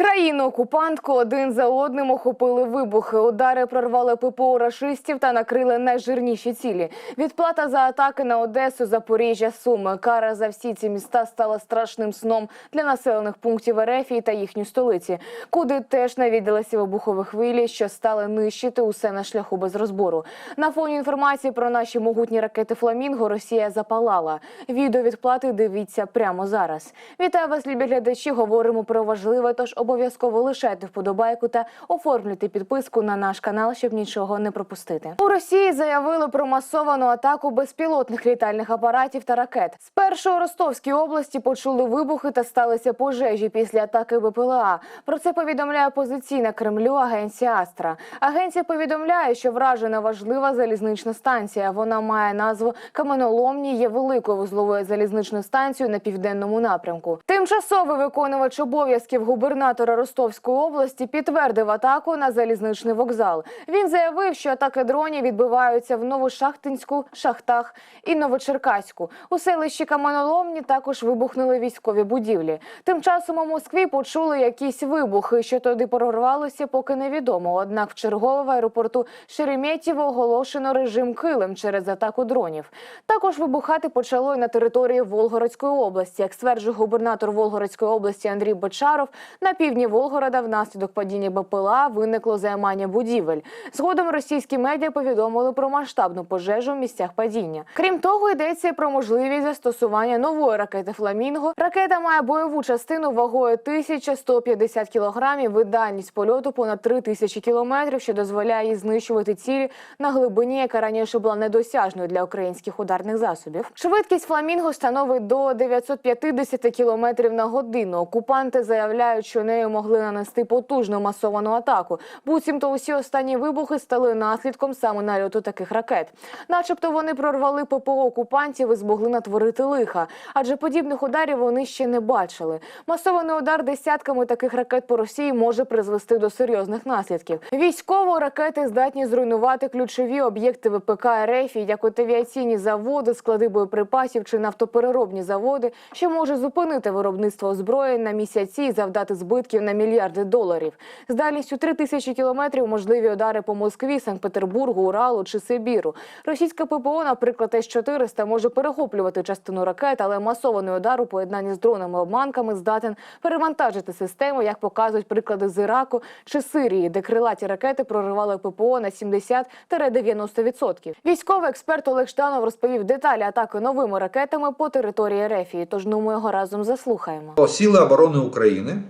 cr Країну окупантку один за одним охопили вибухи. Удари прорвали ППО рашистів та накрили найжирніші цілі. Відплата за атаки на Одесу, Запоріжжя, Суми. Кара за всі ці міста стала страшним сном для населених пунктів Ерефії та їхньої столиці, куди теж навідалися вибухові хвилі, що стали нищити усе на шляху без розбору. На фоні інформації про наші могутні ракети Фламінго Росія запалала. Відео відплати дивіться прямо зараз. Вітаю вас, любі глядачі. Говоримо про важливе, тож обов'язково лишайте вподобайку та оформлюйте підписку на наш канал, щоб нічого не пропустити. У Росії заявили про масовану атаку безпілотних літальних апаратів та ракет. Спершу у Ростовській області почули вибухи та сталися пожежі після атаки БПЛА. Про це повідомляє опозиційна Кремлю агенція Астра. Агенція повідомляє, що вражена важлива залізнична станція. Вона має назву Каменоломні, є великою вузловою залізничною станцією на південному напрямку. Тимчасовий виконувач обов'язків губернатора Ростовської області підтвердив атаку на залізничний вокзал. Він заявив, що атаки дронів відбиваються в Новошахтинську, Шахтах і Новочеркаську. У селищі Каменоломні також вибухнули військові будівлі. Тим часом у Москві почули якісь вибухи, що туди прорвалося, поки невідомо. Однак в чергове аеропорту Шереметьєво оголошено режим килим через атаку дронів. Також вибухати почало й на території Волгородської області. Як стверджує губернатор Волгородської області Андрій Бочаров, на півдні Волгорода внаслідок падіння БПЛА виникло займання будівель. Згодом російські медіа повідомили про масштабну пожежу в місцях падіння. Крім того, йдеться про можливість застосування нової ракети Фламінго. Ракета має бойову частину вагою 1150 кілограмів і дальність польоту понад 3000 кілометрів, що дозволяє їй знищувати цілі на глибині, яка раніше була недосяжною для українських ударних засобів. Швидкість фламінго становить до 950 кілометрів на годину. Окупанти заявляють, що нею могли нанести потужну масовану атаку. Буцімто усі останні вибухи стали наслідком саме нальоту таких ракет. Начебто вони прорвали ППО окупантів і змогли натворити лиха, адже подібних ударів вони ще не бачили. Масований удар десятками таких ракет по Росії може призвести до серйозних наслідків. Військово ракети здатні зруйнувати ключові об'єкти ВПК РФ, як от авіаційні заводи, склади боєприпасів чи нафтопереробні заводи, що може зупинити виробництво озброєнь на місяці і завдати збитків на мільярди доларів. З дальністю 3 тисячі кілометрів можливі удари по Москві, Санкт-Петербургу, Уралу чи Сибіру. Російська ППО, наприклад, С-400 може перехоплювати частину ракет, але масований удар у поєднанні з дронами-обманками здатен перевантажити систему, як показують приклади з Іраку чи Сирії, де крилаті ракети проривали ППО на 70-90%. Військовий експерт Олег Штанов розповів деталі атаки новими ракетами по території Рефії. Тож ну ми його разом заслухаємо. Силы обороны Украины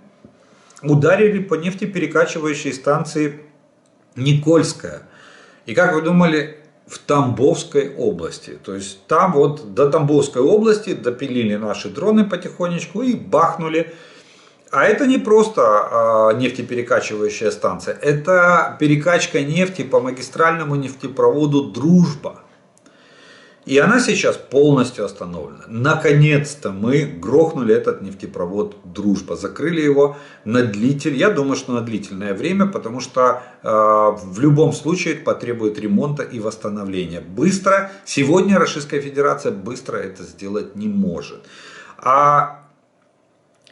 Ударили по нефтеперекачивающей станции Никольская. И как вы думали, в Тамбовской области. То есть там вот до Тамбовской области допилили наши дроны потихонечку и бахнули. А это не просто а, нефтеперекачивающая станция, это перекачка нефти по магистральному нефтепроводу «Дружба». И она сейчас полностью остановлена. Наконец-то мы грохнули этот нефтепровод «Дружба». Закрыли его на длительное, я думаю, что на длительное время, потому что э, в любом случае потребует ремонта и восстановления. Быстро, сегодня Российская Федерация быстро это сделать не может. А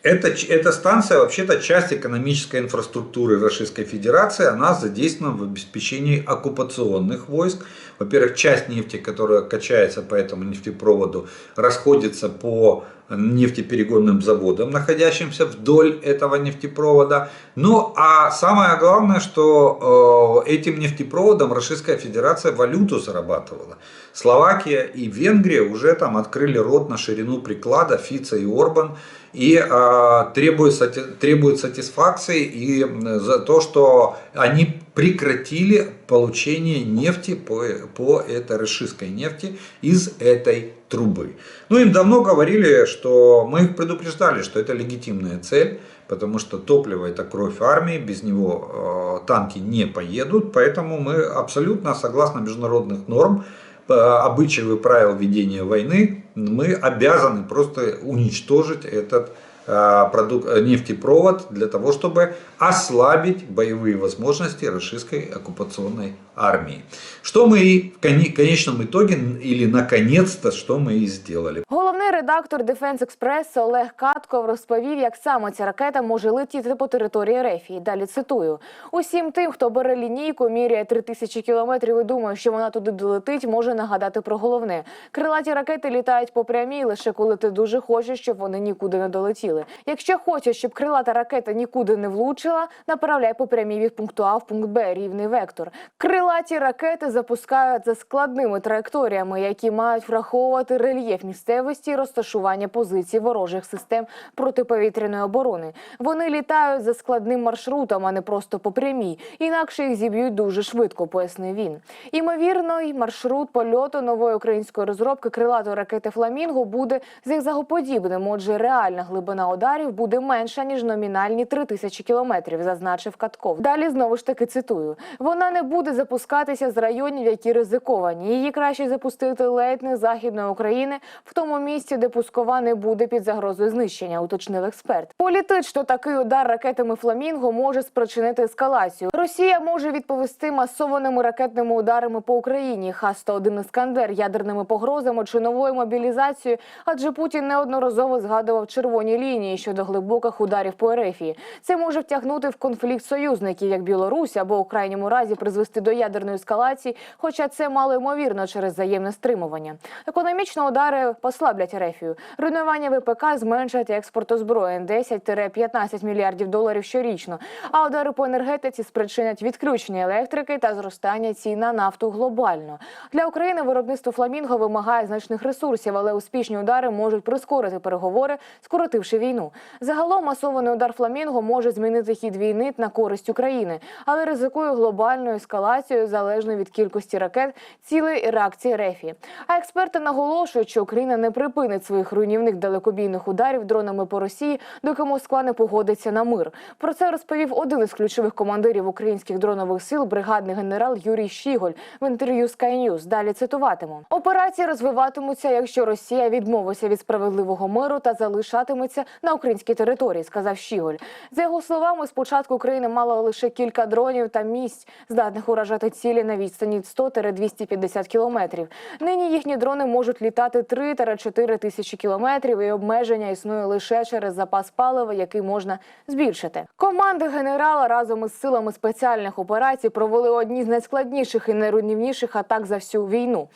эта, эта станция вообще-то часть экономической инфраструктуры Российской Федерации. Она задействована в обеспечении оккупационных войск. Во-первых, часть нефти, которая качается по этому нефтепроводу, расходится по нефтеперегонным заводам, находящимся вдоль этого нефтепровода. Ну а самое главное, что э, этим нефтепроводом Российская Федерация валюту зарабатывала. Словакия и Венгрия уже там открыли рот на ширину приклада Фица и Орбан и э, требуют, сати, требуют сатисфакции и за то, что они прекратили получение нефти по, по этой российской нефти из этой трубы. Ну, им давно говорили, что мы их предупреждали, что это легитимная цель, потому что топливо это кровь армии, без него э, танки не поедут, поэтому мы абсолютно согласно международных норм, э, обычаев и правил ведения войны, мы обязаны просто уничтожить этот э, продук- э, нефтепровод для того, чтобы ослабить боевые возможности российской оккупационной армии. Что мы и в коне- конечном итоге или наконец-то, что мы и сделали. Головний редактор Defense Express Олег Катков розповів, як саме ця ракета може летіти по території Рефії. Далі цитую: усім тим, хто бере лінійку, міряє 3000 кілометрів і думає, що вона туди долетить, може нагадати про головне. Крилаті ракети літають по прямій лише коли ти дуже хочеш, щоб вони нікуди не долетіли. Якщо хочеш, щоб крилата ракета нікуди не влучила, направляй по прямій від пункту А в пункт Б рівний вектор. Крилаті ракети запускають за складними траєкторіями, які мають враховувати рельєф місцевості і розташування позицій ворожих систем протиповітряної оборони. Вони літають за складним маршрутом, а не просто по прямій. Інакше їх зіб'ють дуже швидко, пояснив він. Імовірно, й маршрут польоту нової української розробки крилатої ракети Фламінго буде зігзагоподібним. Отже, реальна глибина ударів буде менша ніж номінальні 3000 кілометрів, зазначив Катков. Далі знову ж таки цитую: вона не буде запускатися з районів, які ризиковані. Її краще запустити ледь не західної України, в тому місці, де пускова не буде під загрозою знищення, уточнив експерт. Політично такий удар ракетами Фламінго може спричинити ескалацію. Росія може відповісти масованими ракетними ударами по Україні, Х-101 Іскандер, ядерними погрозами чи новою мобілізацією. Адже Путін неодноразово згадував червоні лінії щодо глибоких ударів по Ерефії. Це може втягнути в конфлікт союзників, як Білорусь, або у крайньому разі призвести до ядерної ескалації. Хоча це мало ймовірно через взаємне стримування. Економічно удари послаблять Ерефію. Руйнування ВПК зменшать експорт озброєнь 10-15 мільярдів доларів щорічно. А удари по енергетиці спричинять відключення електрики та зростання цін на нафту глобально. Для України виробництво фламінго вимагає значних ресурсів, але успішні удари можуть прискорити переговори, скоротивши війну. Загалом масований удар фламінго може змінити хід війни на користь України, але ризикує глобальною ескалацією залежно від кількості ракет, цілей і реакції РЕФІ. А експерти наголошують, що Україна не припинить своїх руйнівних далекобійних ударів дронами по Росії, доки Москва не погодиться на мир. Про це розповів один із ключових командирів українських дронових сил, бригадний генерал Юрій Щіголь в інтерв'ю Sky News. Далі цитуватиму: операції розвиватимуться, якщо Росія відмовиться від справедливого миру та залишатиметься на українській території, сказав Щіголь. За його словами, спочатку Україна мала лише кілька дронів та місць, здатних уражати цілі на відстані 100-250 кілометрів. Нині їхні дрони можуть літати 3-4 тисячі кілометрів, і обмеження існує лише через запас палива, який можна збільшити. Команди генерала разом із силами спеціальних операцій провели одні з найскладніших і найруйнівніших атак за всю війну.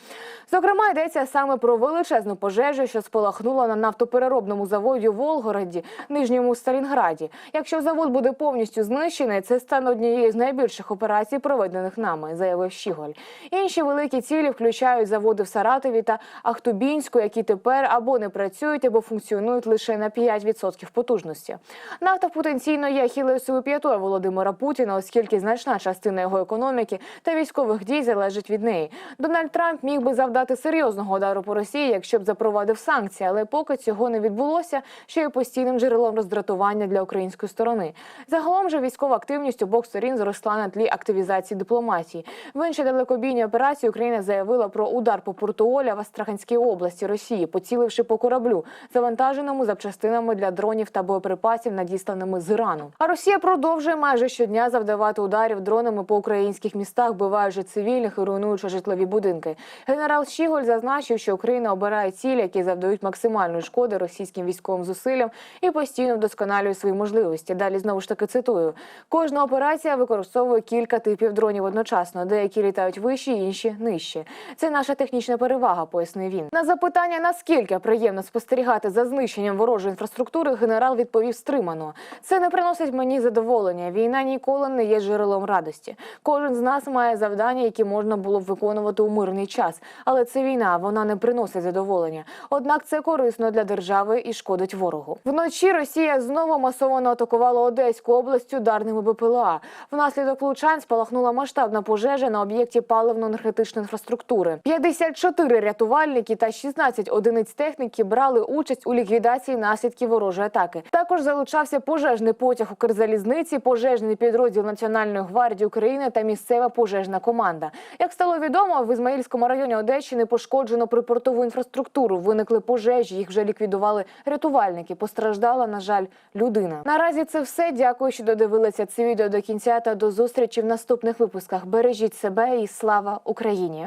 Зокрема, йдеться саме про величезну пожежу, що спалахнула на нафтопереробному заводі в Волгороді, Нижньому Сталінграді. Якщо завод буде повністю знищений, це стане однією з найбільших операцій, проведених нами, заявив Щіголь. Інші великі цілі включають заводи в Саратові та Ахтубінську, які тепер або не працюють, або функціонують лише на 5% потужності. Нафта потенційно є ахілесовою п'ятою Володимира Путіна, оскільки значна частина його економіки та військових дій залежить від неї. Дональд Трамп міг би завдати серйозного удару по Росії, якщо б запровадив санкції, але поки цього не відбулося, що є постійним джерелом роздратування для української сторони. Загалом же військова активність обох сторін зросла на тлі активізації дипломатії. В іншій далекобійній операції Україна заявила про удар по порту Оля в Астраханській області Росії, поціливши по кораблю, завантаженому запчастинами для дронів та боєприпасів, надісланими з Ірану. А Росія продовжує майже щодня завдавати ударів дронами по українських містах, вбиваючи цивільних і руйнуючи житлові будинки. Генерал Щіголь зазначив, що Україна обирає цілі, які завдають максимальної шкоди російським військовим зусиллям і постійно вдосконалює свої можливості. Далі знову ж таки цитую: кожна операція використовує кілька типів дронів одночасно. Деякі літають вище, інші нижче. Це наша технічна перевага, пояснив він. На запитання наскільки приємно спостерігати за знищенням ворожої інфраструктури, генерал відповів стримано: це не приносить мені задоволення. Війна ніколи не є джерелом радості. Кожен з нас має завдання, які можна було б виконувати у мирний час. Але це війна, вона не приносить задоволення. Однак це корисно для держави і шкодить ворогу. Вночі Росія знову масово атакувала Одеську область ударними БПЛА. Внаслідок влучань спалахнула масштабна пожежа на об'єкті паливно-енергетичної інфраструктури. 54 рятувальники та 16 одиниць техніки брали участь у ліквідації наслідків ворожої атаки. Також залучався пожежний потяг Укрзалізниці, пожежний підрозділ Національної гвардії України та місцева пожежна команда. Як стало відомо, в Ізмаїльському районі Одещини пошкоджено припортову інфраструктуру. Виникли пожежі. Їх вже ліквідували рятувальники. Постраждала, на жаль, людина. Наразі це все. Дякую, що додивилися це відео до кінця та до зустрічі в наступних випусках. Бережіть себе і слава Україні!